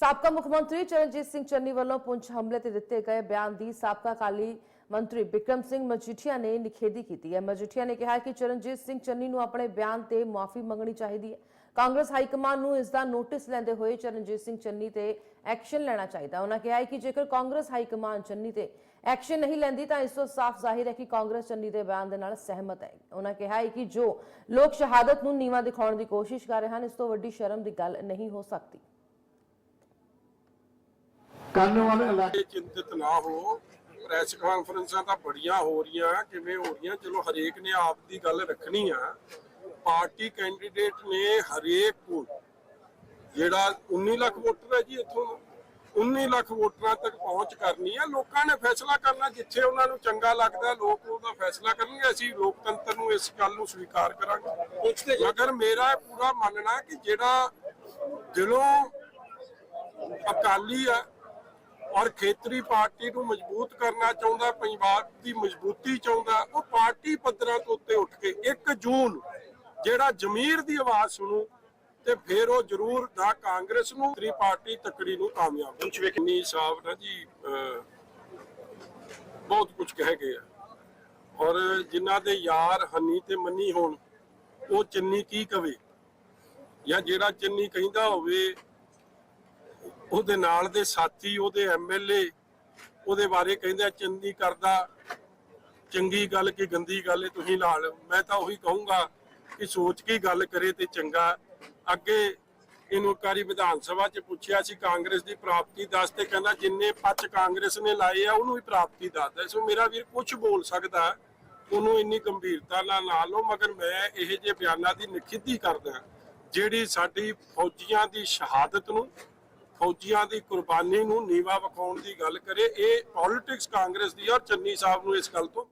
ਸਾਬਕਾ ਮੁੱਖ ਮੰਤਰੀ ਚਰਨਜੀਤ ਸਿੰਘ ਚੰਨੀ ਵੱਲੋਂ ਪੁੰਛ ਹਮਲੇ ਤੇ ਦਿੱਤੇ ਗਏ ਬਿਆਨ ਦੀ ਸਾਬਕਾ ਕਾਲੀ ਮੰਤਰੀ ਬਿਕਰਮ ਸਿੰਘ ਮਜੀਠੀਆ ਨੇ ਨਿਖੇਧੀ ਕੀਤੀ ਹੈ। ਮਜੀਠੀਆ ਨੇ ਕਿਹਾ ਕਿ ਚਰਨਜੀਤ ਸਿੰਘ ਚੰਨੀ ਨੂੰ ਆਪਣੇ ਬਿਆਨ ਤੇ ਮਾਫੀ ਮੰਗਣੀ ਚਾਹੀਦੀ ਹੈ। ਕਾਂਗਰਸ ਹਾਈ ਕਮਾਨ ਨੂੰ ਇਸ ਦਾ ਨੋਟਿਸ ਲੈਂਦੇ ਹੋਏ ਚਰਨਜੀਤ ਸਿੰਘ ਚੰਨੀ ਤੇ ਐਕਸ਼ਨ ਲੈਣਾ ਚਾਹੀਦਾ ਉਹਨਾਂ ਕਿਹਾ ਹੈ ਕਿ ਜੇਕਰ ਕਾਂਗਰਸ ਹਾਈ ਕਮਾਨ ਚੰਨੀ ਤੇ ਐਕਸ਼ਨ ਨਹੀਂ ਲੈਂਦੀ ਤਾਂ ਇਸ ਤੋਂ ਸਾਫ਼ ਜ਼ਾਹਿਰ ਹੈ ਕਿ ਕਾਂਗਰਸ ਚੰਨੀ ਦੇ ਬਿਆਨ ਦੇ ਨਾਲ ਸਹਿਮਤ ਹੈ। ਉਹਨਾਂ ਕਿਹਾ ਹੈ ਕਿ ਜੋ ਲੋਕ ਸ਼ਹਾਦਤ ਨੂੰ ਨੀਵਾ ਦਿਖਾਉਣ ਦੀ ਕੋਸ਼ਿਸ਼ ਕਰ ਰਹੇ ਹਨ, ਇਸ ਤੋਂ ਵੱਡੀ ਸ਼ਰਮ ਦੀ ਗੱਲ ਨਹੀਂ ਹੋ ਸਕਦੀ। ਕਰਨ ਵਾਲੇ ਇਲਾਕੇ ਚਿੰਤਿਤ ਨਾ ਹੋ। ਪ੍ਰੈਸ ਕਾਨਫਰੰਸਾਂ ਤਾਂ ਬੜੀਆਂ ਹੋ ਰਹੀਆਂ ਕਿਵੇਂ ਹੋ ਰਹੀਆਂ? ਚਲੋ ਹਰੇਕ ਨੇ ਆਪ ਦੀ ਗੱਲ ਰੱਖਣੀ ਆ। ਪਾਰਟੀ ਕੈਂਡੀਡੇਟ ਨੇ ਹਰੇਕ ਨੂੰ ਜਿਹੜਾ 19 ਲੱਖ ਵੋਟਰ ਹੈ ਜੀ ਇੱਥੋਂ 19 ਲੱਖ ਵੋਟਰਾਂ ਤੱਕ ਪਹੁੰਚ ਕਰਨੀ ਹੈ ਲੋਕਾਂ ਨੇ ਫੈਸਲਾ ਕਰਨਾ ਜਿੱਥੇ ਉਹਨਾਂ ਨੂੰ ਚੰਗਾ ਲੱਗਦਾ ਲੋਕ ਉਹਦਾ ਫੈਸਲਾ ਕਰਨਗੇ। ਅਸੀਂ ਲੋਕਤੰਤਰ ਨੂੰ ਇਸ ਗੱਲ ਨੂੰ ਸਵੀਕਾਰ ਕਰਾਂਗੇ। ਮਗਰ ਮੇਰਾ ਪੂਰਾ ਮੰਨਣਾ ਕਿ ਜਿਹੜਾ ਦਿਲੋਂ ਅਕਾਲੀ ਆ ਔਰ ਖੇਤਰੀ ਪਾਰਟੀ ਨੂੰ ਮਜ਼ਬੂਤ ਕਰਨਾ ਚਾਹੁੰਦਾ ਪੰਜਾਬ ਦੀ ਮਜ਼ਬੂਤੀ ਚਾਹੁੰਦਾ, ਉਹ ਪਾਰਟੀ ਪੱਧਰਾਂ ਤੋਂ ਉੱਤੇ ਉੱਠ ਕੇ 1 ਜੂਨ ਜਿਹੜਾ ਜ਼ਮੀਰ ਦੀ ਆਵਾਜ਼ ਸੁਣੂ ਤੇ ਫਿਰ ਉਹ ਜ਼ਰੂਰ ਨਾ ਕਾਂਗਰਸ ਨੂੰ ਤਰੀ ਪਾਰਟੀ ਤਕੜੀ ਨੂੰ ਕਾਮਯਾਬ ਵੇਖਣੀ ਸਾਹਿਬ ਨਾ ਜੀ ਬਹੁਤ ਕੁਝ ਕਹਿ ਗਏ ਆ। ਔਰ ਜਿਨ੍ਹਾਂ ਦੇ ਯਾਰ ਹਨੀ ਤੇ ਮੰਨੀ ਹੋਣ, ਉਹ ਚੰਨੀ ਕੀ ਕਵੇ? ਜਾਂ ਜਿਹੜਾ ਚੰਨੀ ਕਹਿੰਦਾ ਹੋਵੇ ਉਹਦੇ ਨਾਲ ਦੇ ਸਾਥੀ, ਉਹਦੇ ਐਮਐਲਏ ਉਹਦੇ ਬਾਰੇ ਕਹਿੰਦੇ ਚੰਗੀ ਕਰਦਾ, ਚੰਗੀ ਗੱਲ ਕੀ ਗੰਦੀ ਗੱਲ ਤੁਸੀਂ ਲਾ ਮੈਂ ਤਾਂ ਉਹੀ ਕਹੂੰਗਾ ਕਿ ਸੋਚ ਕੇ ਗੱਲ ਕਰੇ ਤੇ ਚੰਗਾ। ਅੱਗੇ ਇਹਨੂੰ ਕਾਰੀ ਵਿਧਾਨ ਸਭਾ 'ਚ ਪੁੱਛਿਆ ਸੀ, ਕਾਂਗਰਸ ਦੀ ਪ੍ਰਾਪਤੀ ਦੱਸ ਤੇ ਕਹਿੰਦਾ ਜਿੰਨੇ ਪੱਚ ਕਾਂਗਰਸ ਨੇ ਲਾਏ ਆ, ਉਹਨੂੰ ਹੀ ਪ੍ਰਾਪਤੀ ਦੱਸਦਾ ਸੋ ਮੇਰਾ ਵੀਰ ਕੁਝ ਬੋਲ ਸਕਦਾ, ਉਹਨੂੰ ਇੰਨੀ ਗੰਭੀਰਤਾ ਨਾਲ ਨਾ ਲਓ, ਮਗਰ ਮੈਂ ਇਹ ਜਿਹੇ ਬਿਆਨਾਂ ਦੀ ਨਿਖੇਧੀ ਕਰਦਾ, ਜਿਹੜੀ ਸਾਡੀ ਫੌਜੀਆਂ ਦੀ ਸ਼ਹਾਦਤ ਨੂੰ ਫੌਜੀਆਂ ਦੀ ਕੁਰਬਾਨੀ ਨੂੰ ਨੀਵਾ ਵਿਖਾਉਣ ਦੀ ਗੱਲ ਕਰੇ, ਇਹ ਪੋਲਿਟਿਕਸ ਕਾਂਗਰਸ ਦੀ ਔਰ ਚੰਨੀ ਸਾਹਿਬ ਨੂੰ ਇਸ ਗੱਲ ਤੋਂ